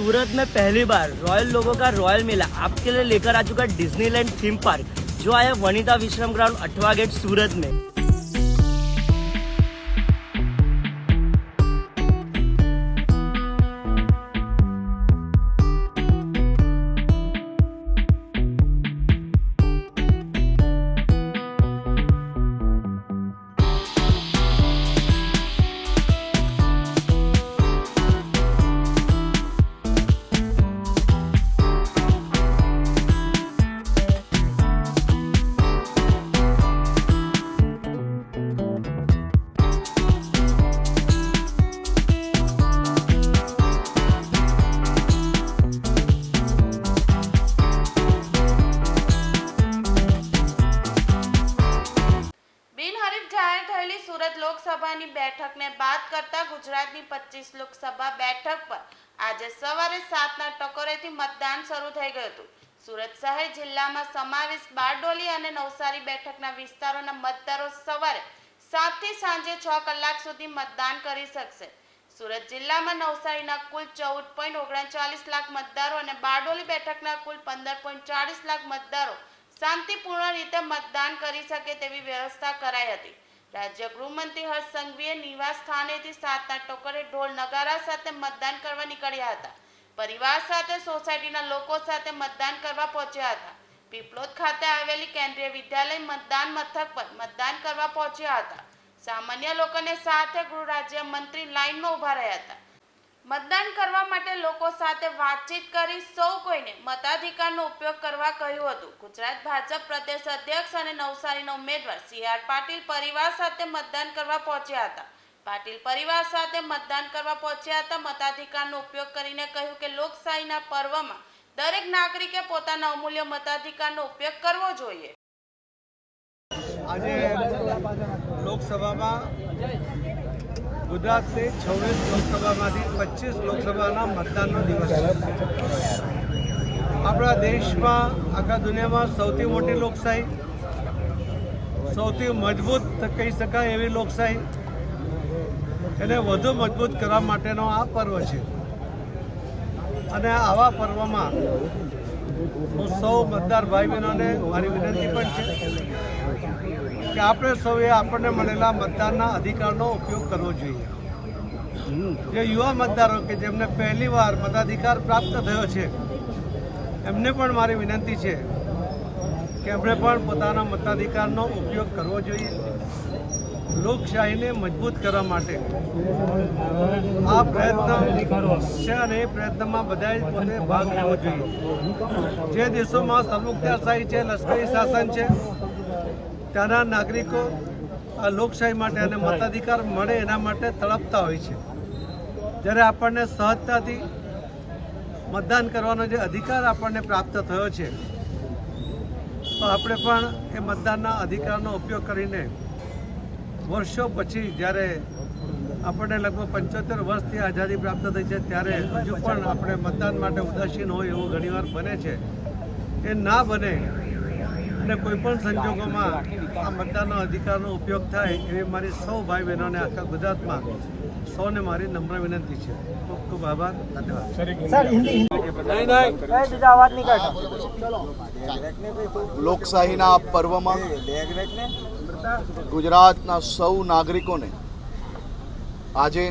सूरत में पहली बार रॉयल लोगों का रॉयल मेला आपके लिए लेकर आ चुका डिज्नीलैंड थीम पार्क जो आया वनिता विश्राम ग्राउंड अठवा गेट सूरत में લોકસભાની બેઠકને બાદ કરતા ગુજરાતની પચીસ લોકસભા બેઠક પર આજે સવારે સાતના ટકોરેથી મતદાન શરૂ થઈ ગયું હતું. સુરત શહેર જિલ્લામાં સમાવેશ બારડોલી અને નવસારી બેઠકના વિસ્તારોના મતદારો સવારે સાતથી સાંજે છ કલાક સુધી મતદાન કરી શકશે. સુરત જિલ્લામાં નવસારીના કુલ ચૌદ પોઈન્ટ ઓગણચાલીસ લાખ મતદારો અને બારડોલી બેઠકના કુલ પંદર પોઈન્ટ ચાલીસ લાખ મતદારો શાંતિપૂર્ણ રીતે મતદાન કરી શકે તેવી વ્યવસ્થા કરાઈ હતી. રાજ્ય ગૃહમંત્રી હર્ષ સંઘવીએ નિવાસ સ્થાનેથી સાતના ટોકરે ઢોલ નગારા સાથે મતદાન કરવા નીકળ્યા હતા. પરિવાર સાથે, સોસાયટીના લોકો સાથે મતદાન કરવા પહોંચ્યા હતા. પીપલોદ ખાતે આવેલી કેન્દ્રીય વિદ્યાલય મતદાન મથક પર મતદાન કરવા પહોંચ્યા હતા. સામાન્ય લોકોને સાથે ગૃહ રાજ્ય મંત્રી લાઈનમાં ઊભા રહ્યા હતા. મતદાન કરવા માટે લોકો સાથે વાતચીત કરી સૌ કોઈને મતાધિકારનો ઉપયોગ કરવા કહ્યું હતું. ગુજરાત ભાજપ પ્રદેશ અધ્યક્ષ અને નવસારીના ઉમેદવાર સી આર પાટીલ પરિવાર સાથે મતદાન કરવા પહોંચ્યા હતા. પાટીલ પરિવાર સાથે મતદાન કરવા પહોંચ્યા હતા. મતાધિકારનો ઉપયોગ કરીને કહ્યું કે લોકશાહીના પર્વમાં દરેક નાગરિકે પોતાના અમૂલ્ય મતાધિકારનો ઉપયોગ કરવો જોઈએ. આજે લોકસભામાં ગુજરાતની છવ્વીસ લોકસભામાંથી પચીસ લોકસભાના મતદાનનો દિવસ છે. આપણા દેશમાં, આખા દુનિયામાં સૌથી મોટી લોકશાહી, સૌથી મજબૂત કહી શકાય એવી લોકશાહી. એને વધુ મજબૂત કરવા માટેનો આ પર્વ છે. અને આવા પર્વમાં હું સૌ મતદાર ભાઈ બહેનોને મારી વિનંતી પણ છે. કે આપણે સૌએ આપણને મળેલા મતદાનના અધિકારનો ઉપયોગ કરવો જોઈએ. જે યુવા મતદારો કે જેમને પહેલીવાર મતાધિકાર પ્રાપ્ત થયો છે, એમને પણ મારી વિનંતી છે કે એમણે પણ પોતાના મતાધિકારનો ઉપયોગ કરવો જોઈએ. લોકશાહીને મજબૂત કરવા માટે આ પ્રયત્ન છે અને એ પ્રયત્નમાં બધાએ પોતે ભાગ લેવો જોઈએ. જે દેશોમાં સરમુખત્યારશાહી છે, લશ્કરી શાસન છે ત્યાંના નાગરિકો આ લોકશાહી માટે અને મતાધિકાર મળે એના માટે તડપતા હોય છે. જ્યારે આપણને સહજતાથી મતદાન કરવાનો જે અધિકાર આપણને પ્રાપ્ત થયો છે તો આપણે પણ એ મતદાનના અધિકારનો ઉપયોગ કરીને વર્ષો પછી જ્યારે આપણને લગભગ પંચોતેર વર્ષથી આઝાદી પ્રાપ્ત થઈ છે ત્યારે હજુ પણ આપણે મતદાન માટે ઉદાસીન હોય એવું ઘણીવાર બને છે. એ ના બને અને કોઈ પણ સંજોગોમાં આ મતદાનનો અધિકારનો ઉપયોગ થાય એવી મારી સૌ ભાઈ બહેનોને આખા ગુજરાતમાં સૌને મારી નમ્ર વિનંતી છે. ખૂબ ખૂબ આભાર. ધન્યવાદ. લોકશાહીના પર્વમાં ગુજરાતના સૌ નાગરિકોને આજે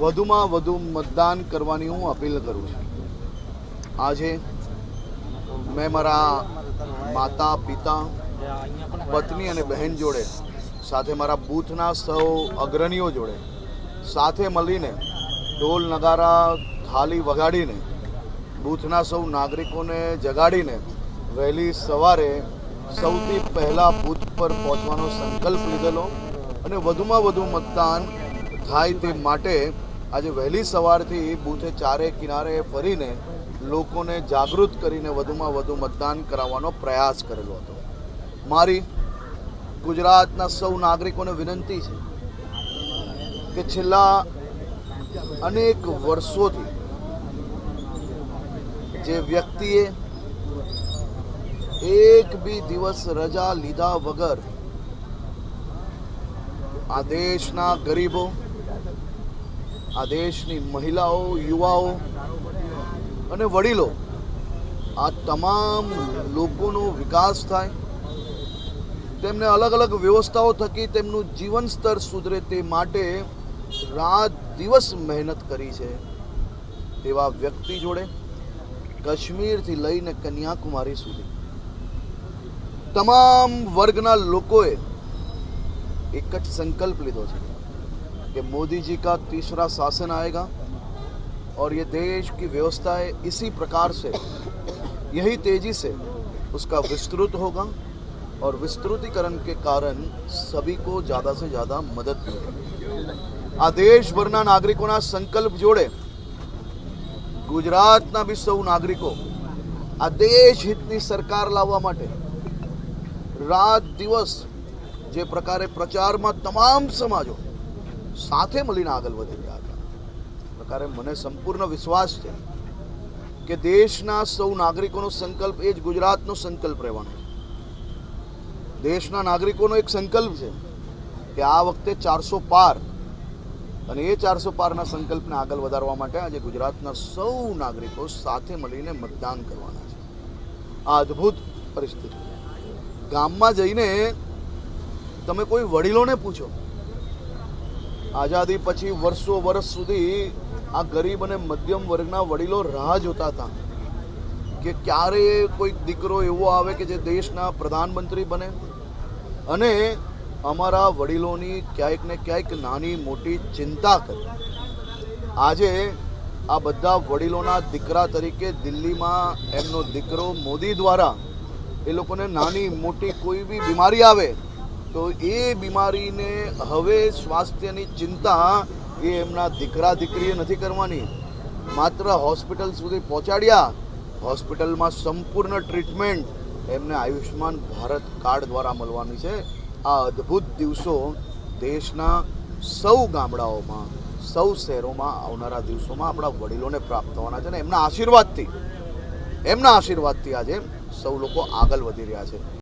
વધુમાં વધુ મતદાન કરવાની હું અપીલ કરું છું. આજે મેં મારા માતા, પિતા, પત્ની અને બહેન જોડે, સાથે મારા બૂથના સૌ અગ્રણીઓ જોડે, સાથે મળીને ઢોલ નગારા, થાલી વગાડીને, બૂથના સૌ નાગરિકોને જગાડીને વહેલી સવારે સૌથી પહેલાં બૂથ પર પહોંચવાનો સંકલ્પ લીધેલો અને વધુમાં વધુ મતદાન થાય તે માટે આજે વહેલી સવારથી બૂથે ચારે કિનારે ફરીને લોકોને જાગૃત કરીને વધુમાં વધુ મતદાન કરાવવાનો પ્રયાસ કરેલો હતો. મારી ગુજરાતના સૌ નાગરિકોને વિનંતી છે કે છેલ્લા અનેક વર્ષોથી જે વ્યક્તિએ એક બી દિવસ રજા લીધા વગર આ દેશના ગરીબો, આ દેશની મહિલાઓ, યુવાઓ અને વડીલો, આ તમામ લોકોનો વિકાસ થાય, તેમને અલગ અલગ વ્યવસ્થાઓ થકી તેમનું જીવન સ્તર સુધરે તે માટે રાત દિવસ મહેનત કરી છે. તેવા વ્યક્તિ જોડે, કાશ્મીરથી લઈને કન્યાકુમારી સુધી. તમામ વર્ગના લોકોએ એક જ સંકલ્પ લીધો છે કે મોદીજી કા તીસરા શાસન આયેગા? और ये देश की व्यवस्थाएं इसी प्रकार से यही तेजी से उसका विस्तृत होगा और विस्तृतीकरण के कारण सभी को ज़्यादा से ज़्यादा मदद मिलेगी આ દેશભરના નાગરિકોના સંકલ્પ જોડે ગુજરાતના બી સૌ નાગરિકો આ દેશ હિતની સરકાર લાવવા માટે રાત દિવસ જે પ્રકારે પ્રચારમાં તમામ સમાજો સાથે મળીને આગળ વધી રહ્યા હતા પ્રકારે મને સંપૂર્ણ વિશ્વાસ છે કે દેશના સૌ નાગરિકોનો સંકલ્પ એ જ ગુજરાતનો સંકલ્પ રહેવાનો દેશના નાગરિકોનો એક સંકલ્પ છે કે આ વખતે ચારસો પાર અને એ ચારસો પારના સંકલ્પને આગળ વધારવા માટે આજે ગુજરાતના સૌ નાગરિકો સાથે મળીને મતદાન કરવાના છે. આ અદ્ભુત પરિસ્થિતિ ગામમાં જઈને તમે કોઈ વડીલોને પૂછો, આઝાદી પછી વર્ષો વર્ષ સુધી આ ગરીબ અને મધ્યમ વર્ગના વડીલો રાહ જોતા હતા કે ક્યારે કોઈ દીકરો એવો આવે કે જે દેશના પ્રધાનમંત્રી બને? અને અમારા વડીલોની ક્યાંક ને ક્યાંક નાની મોટી ચિંતા કરે. આજે આ બધા વડીલોના દીકરા તરીકે દિલ્હીમાં એમનો દીકરો મોદી દ્વારા એ લોકોને નાની મોટી કોઈ બી બીમારી આવે, તો એ બીમારીને હવે સ્વાસ્થ્યની ચિંતા એ એમના દીકરા દીકરીએ નથી કરવાની. માત્ર હોસ્પિટલ સુધી પહોંચાડ્યા. હોસ્પિટલમાં સંપૂર્ણ ટ્રીટમેન્ટ એમને આયુષ્યમાન ભારત કાર્ડ દ્વારા મળવાની છે. આ અદ્ભુત દિવસો દેશના સૌ ગામડાઓમાં, સૌ શહેરોમાં આવનારા દિવસોમાં આપણા વડીલોને પ્રાપ્ત થવાના છે ને એમના આશીર્વાદથી એમના આશીર્વાદથી આજે સૌ લોકો આગળ વધી રહ્યા છે.